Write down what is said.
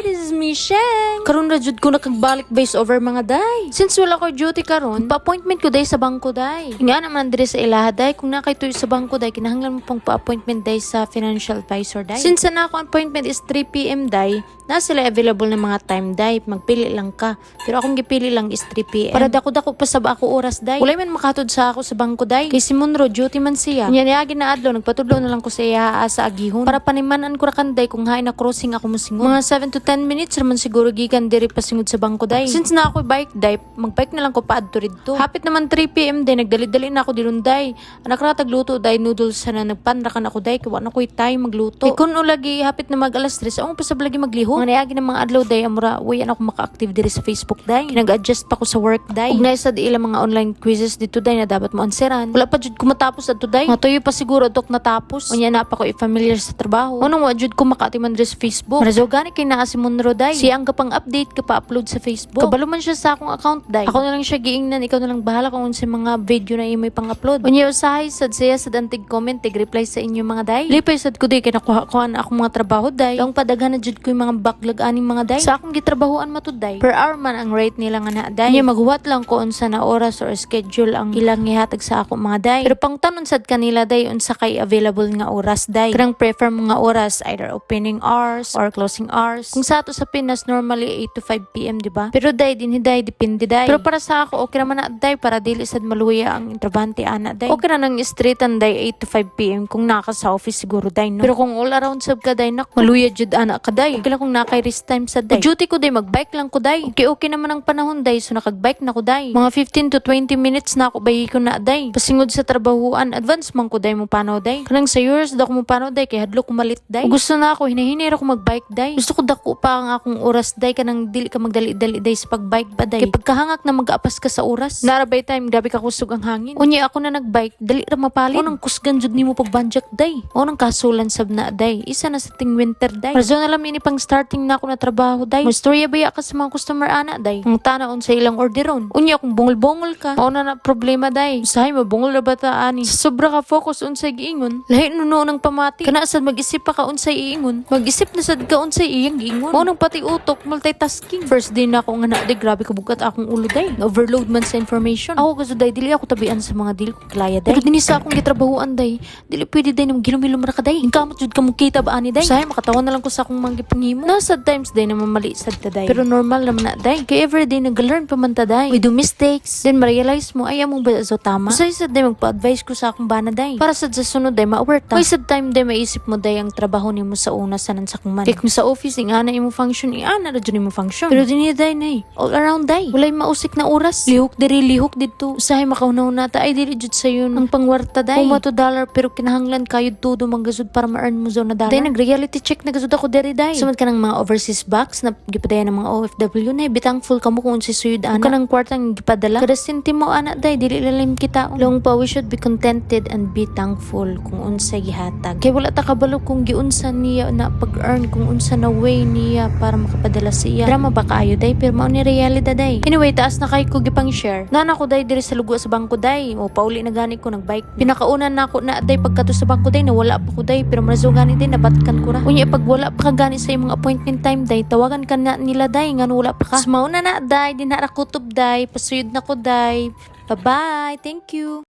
Hi, this is Michelle. Karon ra jud ko nakagbalik base over mga day. Since wala ko duty karon, pa-appointment ko day sa bangko day. Nga naman dire sa ilaha day, kung nakay tuyo sa bangko day, kinahanglan mo pang pa-appointment day sa financial advisor day. Since na ako appointment is 3 p.m. day, na sila available ng mga time day, magpili lang ka. Pero akong gipili lang is 3 p.m. Para dako-dako pa sa ako oras day. Walay man makatod sa ako sa bangko day. Kay si Munro, duty man siya. Nya niya na adlaw, nagpatudlo na lang ko sa iya sa agihon. Para panimanan ko ra kanday kung hain na crossing ako mosingon. Mga 7 to 10 minutes raman siguro gikan diri pasingod sa bangko day. Since na ako bike day, magbike na lang ko paadto ridto. Hapit naman 3 p.m. day, nagdali-dali na ako dilun day. Anak ra tagluto day noodles sana nagpanra kan ako day, kawa na ko'y time magluto. Kay kun lagi hapit na mag alas 3, ako pa sa Mga niagi ng mga adlaw day, amura, way ako maka-active diri sa Facebook day. Nag-adjust pa ko sa work day. Ug naisa di ilang mga online quizzes dito day na dapat mo answeran. Wala pa jud ko matapos adto day. Matuyo pa siguro dok natapos. Unya na pa ko i-familiar sa trabaho. Unong wa jud ko makaatiman diri sa Facebook. Marazo gani kay naa si Monro day. Siya ang kapang update ka pa-upload sa Facebook. Kabalo man siya sa akong account day. Ako na lang siya giingnan, ikaw na lang bahala kung unsa mga video na imo pang-upload. Unya usahay sad siya sa dantig comment, tig reply sa inyo mga day. Lipay sad ko day kay nakuha ko na akong mga trabaho day. Ang padaghan na jud ko yung mga backlog aning mga day. Sa akong gitrabahoan matud day. Per hour man ang rate nila nga na day. Unya maghuwat lang ko unsa na oras or schedule ang ilang gihatag sa ako mga day. Pero pang tanon sad kanila day unsa kay available nga oras day. Kanang prefer mo nga oras either opening hours or closing hours. Kung sa ato sa Pinas normally 8 to 5 PM di ba? Pero day din day depende day. Pero para sa ako okay naman na day para dili sad maluya ang intrabante ana day. Okay na nang streetan day 8 to 5 PM kung naka sa office siguro day no. Pero kung all around sab ka day nak maluya jud ana ka day. Okay lang kung nakay rest time sa day. Duty ko day magbike lang ko day. Okay okay naman ang panahon day so nakagbike na ko day. Mga 15 to 20 minutes na ako bayi ko na day. Pasingod sa trabahuan advance man ko day mo panaw day. Kanang sa yours daw ko mo panaw day kay hadlo ko malit day. Kung gusto na ako hinahinira ko magbike day. Gusto ko dako pa ang akong oras day kanang dili ka magdali-dali day sa pagbike pa day. Kay pagkahangak na mag-aapas ka sa oras. Narabay time grabe ka kusog ang hangin. Unya ako na nagbike dali ra mapalit. Unang kusgan jud nimo pagbanjak day. Unang kasulan sab na day. Isa na sa ting winter day. Razo na lang ini pang starting na ako na trabaho day. Mo storya baya ka sa mga customer ana day. Ang tanaon sa ilang orderon. Unya kung bungol-bungol ka, mao na na problema day. Usahay mo bungol ra ba ta ani? Sa sobra ka focus unsay giingon. Lahi nuno ng pamati. Kana sad mag-isip pa ka unsay iingon. Mag-isip na sad ka unsay iyang giingon. Mao nang pati utok multitasking. First day na ako nga na day grabe ka bugat akong ulo day. Overload man sa information. Ako kasi day dili ako tabian sa mga dili ko klaya day. Pero dinhi sa akong gitrabahuan day, dili pwede day nang gilumilum ra ka day. Hingkamot jud ka mo kita ba ani day. Usahay makatawan na lang ko sa akong mga gipangimo. Nasa times day na mamali sad ta day. Pero normal naman na day. Kay everyday nag-learn pa man ta day. We do mistakes. Then ma-realize mo ay among ba so tama. Usahay sad day magpa-advise ko sa akong bana day. Para sad sa sunod day ma-aware ta. Kay sad time day maisip mo day ang trabaho nimo sa una sa kung man. Kay kung sa office ing ana imo function ing ana ra imo function. Pero dinhi day nay. All around day. Walay mausik na oras. Lihok diri lihok dito. Usahay makaunaw na ta ay dili jud sa yun ang pangwarta day. Kung to dollar pero kinahanglan kayod todo manggazud para ma-earn mo zo na dollar. Day nag-reality check na gazud ako diri day. Sumad ka ng mga overseas box na gipadayan ng mga OFW na be thankful ka mo kung unsay suyod ana. Kanang kwartang gipadala. Kada sentimo ana day dili lalim kita. Long pa we should be contented and be thankful kung unsay gihatag. Kay wala ta kabalo kung giunsa niya na pag-earn kung unsa na way niya para makapadala siya. Drama ba kaayo day pero mao ni realidad day. Anyway, taas na kay ko gipang share. Nana ko day diri sa lugo sa bangko day. O pauli na gani ko nagbike. Pinakaunan na ako na day pagkato sa bangko day na wala pa ko day pero marazo gani day nabatkan ko ra. Unya pag wala pa ka gani sa imong appointment time day tawagan ka na nila day nga wala pa ka. Mao na day di na ra kutob day pasuyod na ko day. Bye-bye. Thank you.